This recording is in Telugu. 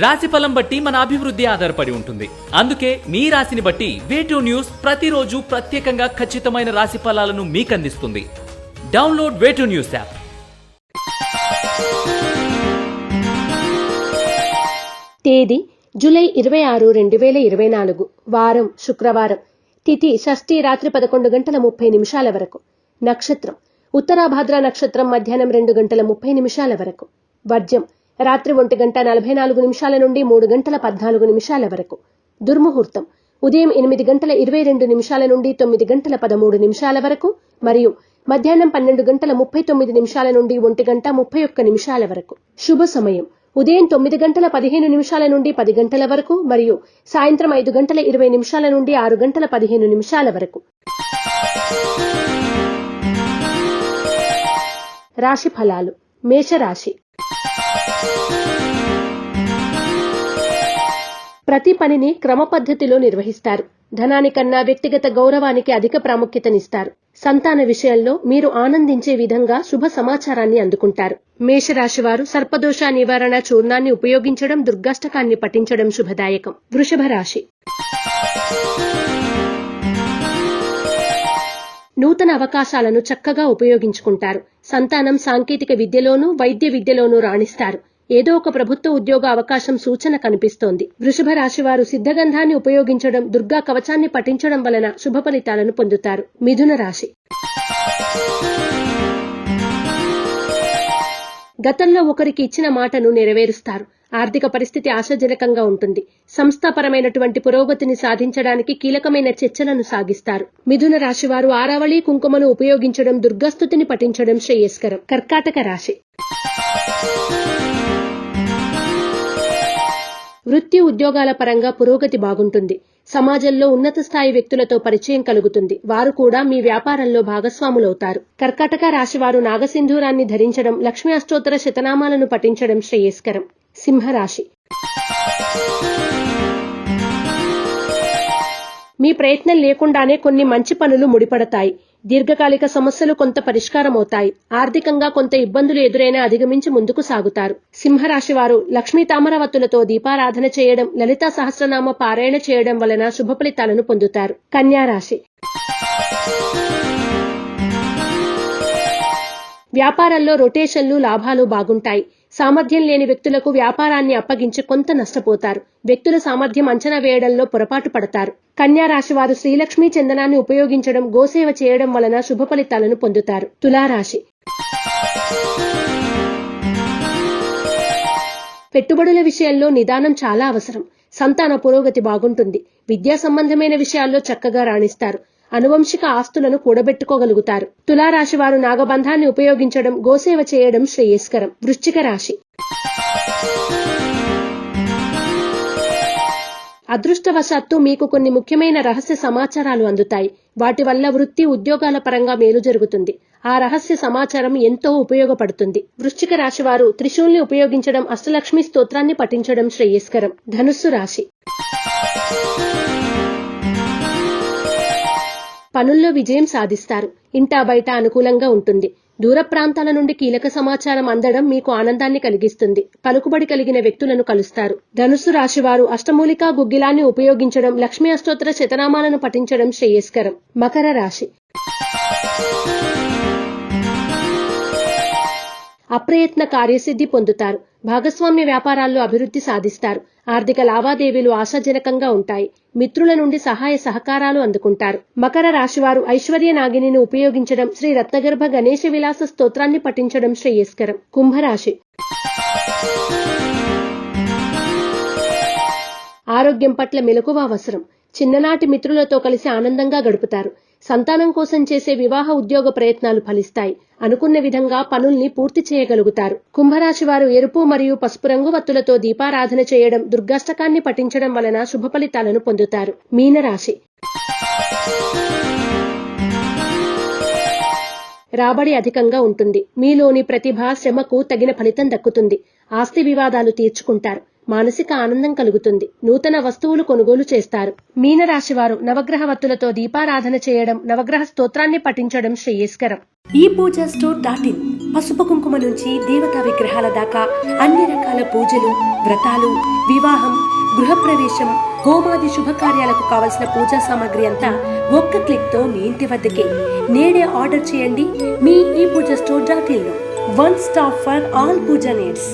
రాశి ఫలం బట్టి మన అభివృద్ధి ఆధారపడి ఉంటుంది. అందుకే మీ రాశిని బట్టి వేటూ న్యూస్ ప్రతిరోజు ప్రత్యేకంగా ఖచ్చితమైన రాశి ఫలాలను మీకు అందిస్తుంది download way to news app తేదీ జూలై ఇరవై ఆరు రెండు వేల ఇరవై నాలుగు వారం శుక్రవారం. తిథి షష్ఠి రాత్రి పదకొండు గంటల ముప్పై నిమిషాల వరకు. నక్షత్రం. ఉత్తరాభాద్ర నక్షత్రం మధ్యాహ్నం రెండు గంటల ముప్పై నిమిషాల వరకు. వర్జం. రాత్రి ఒంటి గంట నలభై నాలుగు నిమిషాల నుండి మూడు గంటల పద్నాలుగు నిమిషాల వరకు. దుర్ముహూర్తం. ఉదయం ఎనిమిది గంటల ఇరవై రెండు నిమిషాల నుండి తొమ్మిది గంటల పదమూడు నిమిషాల వరకు మరియు మధ్యాహ్నం పన్నెండు గంటల ముప్పై తొమ్మిది నిమిషాల నుండి ఒంటి గంట ముప్పై ఒక్క నిమిషాల వరకు. శుభ సమయం. ఉదయం తొమ్మిది గంటల పదిహేను నిమిషాల నుండి పది గంటల వరకు మరియు సాయంత్రం ఐదు గంటల ఇరవై నిమిషాల నుండి ఆరు గంటల పదిహేను నిమిషాల వరకు. రాశి ఫలాలు. మేషరాశి. ప్రతి పనిని క్రమ పద్ధతిలో నిర్వహిస్తారు. ధనానికన్నా వ్యక్తిగత గౌరవానికి అధిక ప్రాముఖ్యతనిస్తారు. సంతాన విషయంలో మీరు ఆనందించే విధంగా శుభ సమాచారాన్ని అందుకుంటారు. మేషరాశి వారు సర్పదోష నివారణ చూర్ణాన్ని ఉపయోగించడం దుర్గాష్టకాన్ని పఠించడం శుభదాయకం. వృషభ రాశి. నూతన అవకాశాలను చక్కగా ఉపయోగించుకుంటారు. సంతానం సాంకేతిక విద్యలోనూ వైద్య విద్యలోనూ రాణిస్తారు. ఏదో ఒక ప్రభుత్వ ఉద్యోగ అవకాశం సూచన కనిపిస్తోంది. వృషభ రాశి వారు సిద్ధగంధాన్ని ఉపయోగించడం దుర్గా కవచాన్ని పఠించడం వలన శుభ ఫలితాలను పొందుతారు. మిథున రాశి. గతంలో ఒకరికి ఇచ్చిన మాటను నెరవేరుస్తారు. ఆర్థిక పరిస్థితి ఆశాజనకంగా ఉంటుంది. సంస్థాపరమైనటువంటి పురోగతిని సాధించడానికి కీలకమైన చర్చలను సాగిస్తారు. మిథున రాశి వారు ఆరావళి కుంకుమను ఉపయోగించడం దుర్గాస్తుతిని పఠించడం శ్రేయస్కరం. కర్కాటక రాశి. వృత్తి ఉద్యోగాల పరంగా పురోగతి బాగుంటుంది. సమాజంలో ఉన్నత స్థాయి వ్యక్తులతో పరిచయం కలుగుతుంది. వారు కూడా మీ వ్యాపారంలో భాగస్వాములవుతారు. కర్కాటక రాశి వారు నాగసింధూరాన్ని ధరించడం లక్ష్మీ అష్టోత్తర శతనామాలను పఠించడం శ్రేయస్కరం. సింహరాశి. మీ ప్రయత్నం లేకుండానే కొన్ని మంచి పనులు ముడిపడతాయి. దీర్ఘకాలిక సమస్యలు కొంత పరిష్కారమవుతాయి. ఆర్థికంగా కొంత ఇబ్బందులు ఎదురైనా అధిగమించి ముందుకు సాగుతారు. సింహరాశి వారు లక్ష్మీ తామరవత్తులతో దీపారాధన చేయడం లలితా సహస్రనామ పారాయణ చేయడం వలన శుభ ఫలితాలను పొందుతారు. కన్యారాశి వ్యాపారంలో రొటేషన్లు లాభాలు బాగుంటాయి. సామర్థ్యం లేని వ్యక్తులకు వ్యాపారాన్ని అప్పగించి కొంత నష్టపోతారు. వ్యక్తుల సామర్థ్యం అంచనా వేయడంలో పొరపాటు పడతారు. కన్యా రాశి వారు శ్రీలక్ష్మీ చందనాన్ని ఉపయోగించడం గోసేవ చేయడం వలన శుభ ఫలితాలను పొందుతారు. తులారాశి. పెట్టుబడుల విషయంలో నిదానం చాలా అవసరం. సంతాన పురోగతి బాగుంటుంది. విద్యా సంబంధమైన విషయాల్లో చక్కగా రాణిస్తారు. అనువంశిక ఆస్తులను కూడబెట్టుకోగలుగుతారు. తులారాశి వారు నాగబంధాన్ని ఉపయోగించడం గోసేవ చేయడం శ్రేయస్కరం. వృశ్చిక రాశి. అదృష్టవశాత్తు మీకు కొన్ని ముఖ్యమైన రహస్య సమాచారాలు అందుతాయి. వాటి వల్ల వృత్తి ఉద్యోగాల పరంగా మేలు జరుగుతుంది. ఆ రహస్య సమాచారం ఎంతో ఉపయోగపడుతుంది. వృశ్చిక రాశి వారు త్రిశూల్ని ఉపయోగించడం అష్టలక్ష్మి స్తోత్రాన్ని పఠించడం శ్రేయస్కరం. ధనుస్సు రాశి. పనుల్లో విజయం సాధిస్తారు. ఇంటా బయట అనుకూలంగా ఉంటుంది. దూర ప్రాంతాల నుండి కీలక సమాచారం అందడం మీకు ఆనందాన్ని కలిగిస్తుంది. పలుకుబడి కలిగిన వ్యక్తులను కలుస్తారు. ధనుసు రాశి వారు అష్టమూలికా గుగ్గిలాన్ని ఉపయోగించడం లక్ష్మీ అష్టోత్తర శతనామాలను పఠించడం శ్రేయస్కరం. మకర రాశి. అప్రయత్న కార్యసిద్ధి పొందుతారు. భాగస్వామ్య వ్యాపారాల్లో అభివృద్ధి సాధిస్తారు. ఆర్థిక లావాదేవీలు ఆశాజనకంగా ఉంటాయి. మిత్రుల నుండి సహాయ సహకారాలు అందుకుంటారు. మకర రాశివారు ఐశ్వర్య నాగిని ఉపయోగించడం శ్రీ రత్నగర్భ గణేశ విలాస స్తోత్రాన్ని పఠించడం శ్రేయస్కరం. కుంభరాశి. ఆరోగ్యం పట్ల మెలకువ అవసరం. చిన్ననాటి మిత్రులతో కలిసి ఆనందంగా గడుపుతారు. సంతానం కోసం చేసే వివాహ ఉద్యోగ ప్రయత్నాలు ఫలిస్తాయి. అనుకున్న విధంగా పనుల్ని పూర్తి చేయగలుగుతారు. కుంభరాశి వారు ఎరుపు మరియు పసుపు రంగు వత్తులతో దీపారాధన చేయడం దుర్గాష్టకాన్ని పఠించడం వలన శుభ ఫలితాలను పొందుతారు. మీనరాశి రాబడి అధికంగా ఉంటుంది. మీలోని ప్రతిభ శ్రమకు తగిన ఫలితం దక్కుతుంది. ఆస్తి వివాదాలు తీర్చుకుంటారు. మానసిక ఆనందం కలుగుతుంది. నూతన వస్తువులు కొనుగోలు చేస్తారు. మీనరాశి వారు నవగ్రహ వత్తులతో దీపారాధన చేయడం నవగ్రహ స్తోత్రాన్ని పఠించడం శ్రేయస్కరం. ఈ పూజా స్టోర్ డాట్ ఇన్. పసుపు కుంకుమ నుంచి దేవతా విగ్రహాల దాకా అన్ని రకాల పూజలు వ్రతాలు వివాహం గృహప్రవేశం హోమాది శుభకార్యాలకు కావలసిన పూజా సామాగ్రి అంతా ఒక్క క్లిక్తో మీ ఇంటి వద్దకే. నేడే ఆర్డర్ చేయండి మీ ఈ Pooja store dot in one stop for all pooja needs.